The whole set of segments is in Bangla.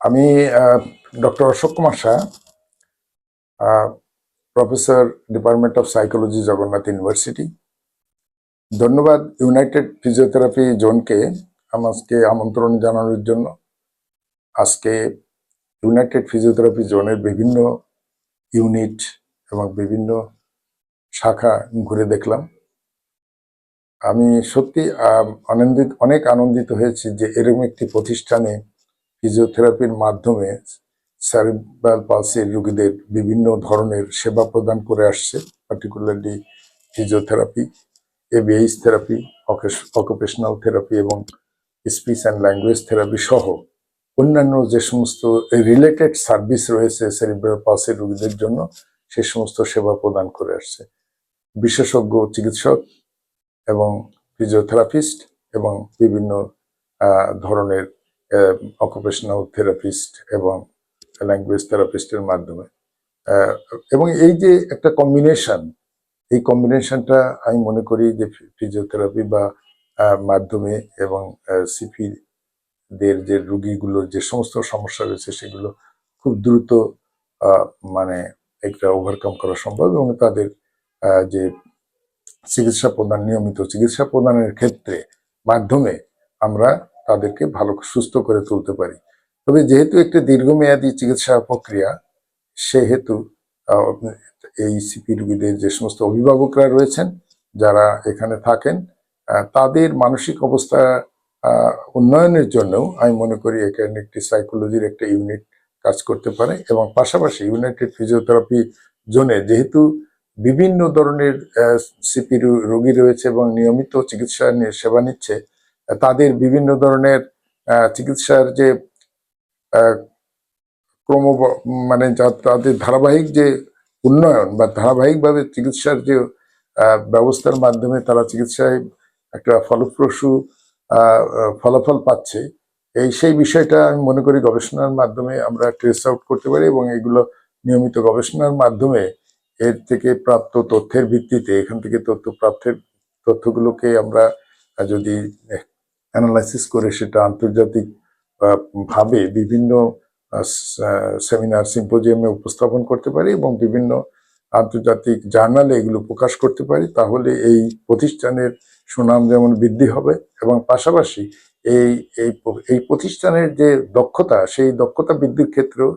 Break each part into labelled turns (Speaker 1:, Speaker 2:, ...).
Speaker 1: আমি doctor Ashok Kumar Shah professor department of psychology, Jagannath university. ধন্যবাদ ইউনাইটেড ফিজিওথেরাপি জোনকে আমাকে আমন্ত্রণ জানানোর জন্য। আজকে ইউনাইটেড ফিজিওথেরাপি জোনের বিভিন্ন ইউনিট এবং বিভিন্ন শাখা ঘুরে দেখলাম। আমি সত্যি আনন্দিত অনেক আনন্দিত হয়েছি যে এরকম একটি প্রতিষ্ঠানে ফিজিওথেরাপির মাধ্যমে স্যারিব্রাল পালসির রোগীদের বিভিন্ন ধরনের সেবা প্রদান করে আসছে particularly physiotherapy ABH therapy occupational therapy এবং স্পিচ অ্যান্ড ল্যাঙ্গুয়েজ থেরাপি সহ অন্যান্য যে সমস্ত রিলেটেড সার্ভিস রয়েছে সেরিব্রাল পালসির রোগীদের জন্য, সে সমস্ত সেবা প্রদান করে আসছে। বিশেষজ্ঞ চিকিৎসক এবং ফিজিওথেরাপিস্ট এবং বিভিন্ন ধরনের অকুপেশনাল থেরাপিস্ট এবং ল্যাঙ্গুয়েজ থেরাপিস্টের মাধ্যমে। এবং এই যে একটা কম্বিনেশন এই কম্বিনেশনটা আমি মনে করি যে ফিজিওথেরাপি বা মাধ্যমে এবং সিপি দের যে রুগীগুলোর যে সমস্ত সমস্যা রয়েছে সেগুলো খুব দ্রুত মানে একটা ওভারকাম করা সম্ভব এবং তাদের যে চিকিৎসা প্রদান, নিয়মিত চিকিৎসা প্রদানের ক্ষেত্রে মাধ্যমে আমরা তাদেরকে ভালো সুস্থ করে তুলতে পারি। তবে যেহেতু একটি দীর্ঘমেয়াদী চিকিৎসা প্রক্রিয়া, সেহেতু এই সিপি রুগীদের যে সমস্ত অভিভাবকরা রয়েছেন, যারা এখানে থাকেন তাদের মানসিক অবস্থা উন্নয়নের জন্যও আমি মনে করি এখানে একটি সাইকোলজির একটা ইউনিট কাজ করতে পারে এবং পাশাপাশি ইউনাইটেড ফিজিওথেরাপি জোনে যেহেতু বিভিন্ন ধরনের সিপি রোগী রয়েছে এবং নিয়মিত চিকিৎসা সেবা নিচ্ছে তাদের বিভিন্ন ধরনের চিকিৎসার যে ক্রম মানে তাদের ধারাবাহিক যে উন্নয়ন বা ধারাবাহিকভাবে চিকিৎসার যে ব্যবস্থার মাধ্যমে তারা চিকিৎসায় একটা ফলপ্রসূ ফলাফল পাচ্ছে। এই সেই বিষয়টা আমি মনে করি গবেষণার মাধ্যমে আমরা ট্রেস আউট করতে পারি এবং এগুলো নিয়মিত গবেষণার মাধ্যমে এর থেকে প্রাপ্ত তথ্যের ভিত্তিতে, এখান থেকে তথ্য প্রাপ্তের তথ্যগুলোকে আমরা যদি অ্যানালাইসিস করে সেটা আন্তর্জাতিক ভাবে বিভিন্ন সেমিনার সিম্পোজিয়ামে উপস্থাপন করতে পারি এবং বিভিন্ন আন্তর্জাতিক জার্নালে এগুলো প্রকাশ করতে পারি, তাহলে এই প্রতিষ্ঠানের সুনাম যেমন বৃদ্ধি হবে এবং পাশাপাশি এই এই প্রতিষ্ঠানের যে দক্ষতা, সেই দক্ষতা বৃদ্ধির ক্ষেত্রেও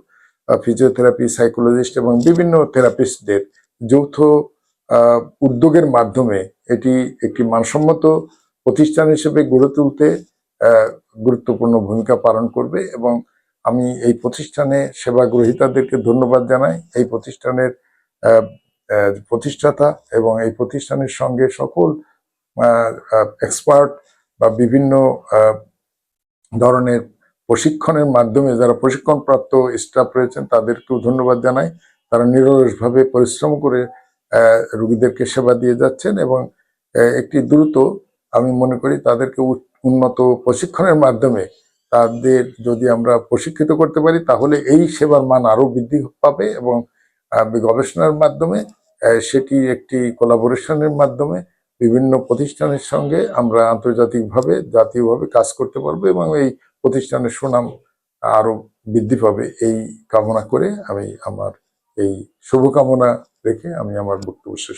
Speaker 1: ফিজিওথেরাপি সাইকোলজিস্ট এবং বিভিন্ন থেরাপিস্টদের যৌথ উদ্যোগের মাধ্যমে এটি একটি মানসম্মত প্রতিষ্ঠান হিসেবে গড়ে তুলতে গুরুত্বপূর্ণ ভূমিকা পালন করবে এবং আমি এই প্রতিষ্ঠানে সেবা গ্রহীতাদেরকে ধন্যবাদ জানাই। এই প্রতিষ্ঠানের প্রতিষ্ঠাতা এবং এই প্রতিষ্ঠানের সঙ্গে সকল এক্সপার্ট বা বিভিন্ন ধরনের প্রশিক্ষণের মাধ্যমে যারা প্রশিক্ষণপ্রাপ্ত স্টাফ রয়েছেন তাদেরকেও ধন্যবাদ জানাই। তারা নিরলসভাবে পরিশ্রম করে রোগীদেরকে সেবা দিয়ে যাচ্ছেন এবং একটি দ্রুত আমি মনে করি তাদেরকে উন্নত প্রশিক্ষণের মাধ্যমে তাদের যদি আমরা প্রশিক্ষিত করতে পারি, তাহলে এই সেবার মান আরও বৃদ্ধি পাবে এবং গবেষণার মাধ্যমে সেটি একটি কোলাবোরেশনের মাধ্যমে বিভিন্ন প্রতিষ্ঠানের সঙ্গে আমরা আন্তর্জাতিকভাবে, জাতীয়ভাবে কাজ করতে পারব এবং এই প্রতিষ্ঠানের সুনাম আরও বৃদ্ধি পাবে। এই কামনা করে আমি আমার এই শুভকামনা রেখে আমি আমার বক্তব্য শেষ